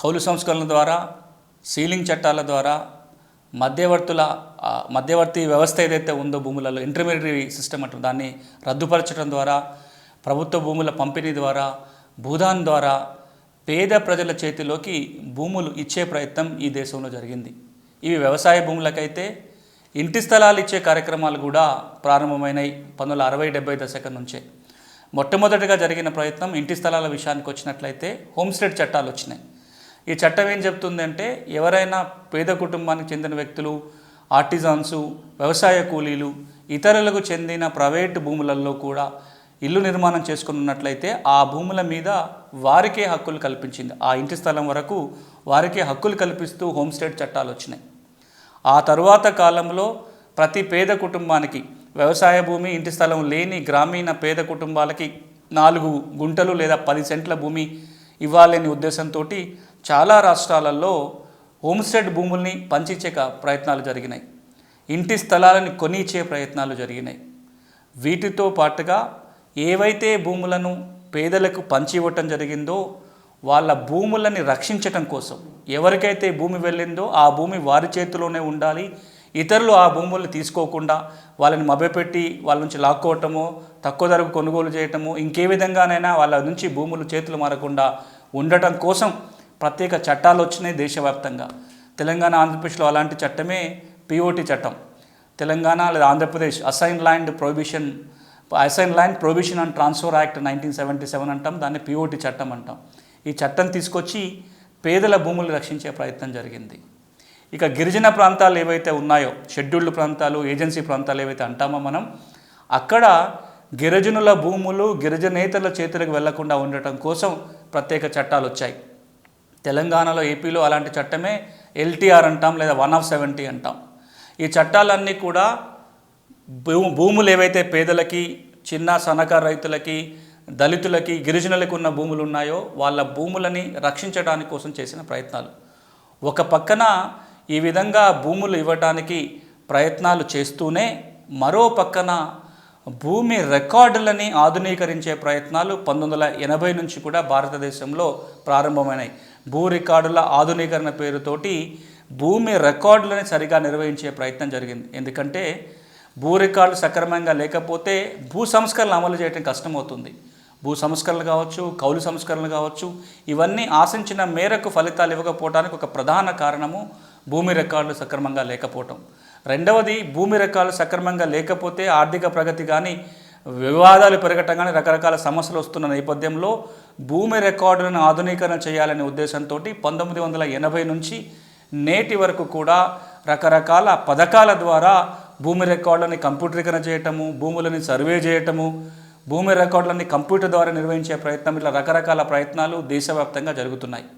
కౌలు సంస్కరణల ద్వారా సీలింగ్ చట్టాల ద్వారా మధ్యవర్తుల మధ్యవర్తి వ్యవస్థ ఏదైతే ఉందో భూములలో ఇంటర్మీడియరీ సిస్టమ్ అంటారు దాన్ని రద్దుపరచడం ద్వారా ప్రభుత్వ భూముల పంపిణీ ద్వారా భూదాన్ ద్వారా పేద ప్రజల చేతిలోకి భూములు ఇచ్చే ప్రయత్నం ఈ దేశంలో జరిగింది. ఇవి వ్యవసాయ భూములకైతే ఇంటి స్థలాలు ఇచ్చే కార్యక్రమాలు కూడా ప్రారంభమైనాయి పంతొమ్మిది వందల అరవై డెబ్బై దశకం నుంచే. మొట్టమొదటిగా జరిగిన ప్రయత్నం ఇంటి స్థలాల విషయానికి వచ్చినట్లయితే హోమ్ స్టేట్ చట్టాలు వచ్చినాయి. ఈ చట్టం ఏం చెప్తుందంటే ఎవరైనా పేద కుటుంబానికి చెందిన వ్యక్తులు ఆర్టిజాన్సు వ్యవసాయ కూలీలు ఇతరులకు చెందిన ప్రైవేటు భూములలో కూడా ఇల్లు నిర్మాణం చేసుకుని ఉన్నట్లయితే ఆ భూముల మీద వారికే హక్కులు కల్పించింది. ఆ ఇంటి స్థలం వరకు వారికే హక్కులు కల్పిస్తూ హోమ్ స్టేట్ చట్టాలు వచ్చినాయి. ఆ తరువాత కాలంలో ప్రతి పేద కుటుంబానికి వ్యవసాయ భూమి ఇంటి స్థలం లేని గ్రామీణ పేద కుటుంబాలకి నాలుగు గుంటలు లేదా పది సెంట్ల భూమి ఇవ్వాలనే ఉద్దేశంతో చాలా రాష్ట్రాలలో హోమ్స్టేడ్ భూముల్ని పంచిచ్చే ప్రయత్నాలు జరిగినాయి. ఇంటి స్థలాలను కొనిచ్చే ప్రయత్నాలు జరిగినాయి. వీటితో పాటుగా ఏవైతే భూములను పేదలకు పంచి ఇవ్వటం జరిగిందో వాళ్ళ భూములని రక్షించటం కోసం ఎవరికైతే భూమి వెళ్ళిందో ఆ భూమి వారి చేతిలోనే ఉండాలి. ఇతరులు ఆ భూములను తీసుకోకుండా వాళ్ళని మభ్యపెట్టి వాళ్ళ నుంచి లాక్కోవటమో తక్కువ ధరకు కొనుగోలు చేయటమో ఇంకే విధంగానైనా వాళ్ళ నుంచి భూములు చేతులు మారకుండా ఉండటం కోసం ప్రత్యేక చట్టాలు వచ్చినాయి దేశవ్యాప్తంగా. తెలంగాణ ఆంధ్రప్రదేశ్లో అలాంటి చట్టమే పిఓటి చట్టం. తెలంగాణ లేదా Andhra Pradesh assign land prohibition assign land prohibition and transfer act nineteen seventy seven అంటాం. దాన్ని పిఓటి చట్టం అంటాం. ఈ చట్టం తీసుకొచ్చి పేదల భూములు రక్షించే ప్రయత్నం జరిగింది. ఇక గిరిజన ప్రాంతాలు ఏవైతే ఉన్నాయో షెడ్యూల్డ్ ప్రాంతాలు ఏజెన్సీ ప్రాంతాలు ఏవైతే అంటామో మనం అక్కడ గిరిజనుల భూములు గిరిజనేతల చేతులకు వెళ్ళకుండా ఉండటం కోసం ప్రత్యేక చట్టాలు వచ్చాయి. తెలంగాణలో ఏపీలో అలాంటి చట్టమే ఎల్టీఆర్ అంటాం లేదా వన్ ఆఫ్ సెవెంటీ అంటాం. ఈ చట్టాలన్నీ కూడా భూ భూములు ఏవైతే పేదలకి చిన్న సన్నకారు రైతులకి దళితులకి గిరిజనులకు ఉన్న భూములు ఉన్నాయో వాళ్ళ భూములని రక్షించడానికి కోసం చేసిన ప్రయత్నాలు. ఒక పక్కన ఈ విధంగా భూములు ఇవ్వటానికి ప్రయత్నాలు చేస్తూనే మరో పక్కన భూమి రికార్డులని ఆధునీకరించే ప్రయత్నాలు పంతొమ్మిది వందల ఎనభై నుంచి కూడా భారతదేశంలో ప్రారంభమైనాయి. భూ రికార్డుల ఆధునీకరణ పేరుతోటి భూమి రికార్డులను సరిగా నిర్వహించే ప్రయత్నం జరిగింది. ఎందుకంటే భూ రికార్డులు సక్రమంగా లేకపోతే భూ సంస్కరణలు అమలు చేయడం కష్టమవుతుంది. భూ సంస్కరణలు కావచ్చు కౌలు సంస్కరణలు కావచ్చు ఇవన్నీ ఆశించిన మేరకు ఫలితాలు ఇవ్వకపోవడానికి ఒక ప్రధాన కారణము భూమి రికార్డులు సక్రమంగా లేకపోవటం. రెండవది భూమి రికార్డులు సక్రమంగా లేకపోతే ఆర్థిక ప్రగతి కానీ వివాదాలు పెరగటంగానే రకరకాల సమస్యలు వస్తున్న నేపథ్యంలో భూమి రికార్డులను ఆధునీకరణ చేయాలనే ఉద్దేశంతో పంతొమ్మిది వందల ఎనభై నుంచి నేటి వరకు కూడా రకరకాల పథకాల ద్వారా భూమి రికార్డులని కంప్యూటరీకరణ చేయటము భూములని సర్వే చేయటము భూమి రికార్డులన్నీ కంప్యూటర్ ద్వారా నిర్వహించే ప్రయత్నం ఇట్లా రకరకాల ప్రయత్నాలు దేశవ్యాప్తంగా జరుగుతున్నాయి.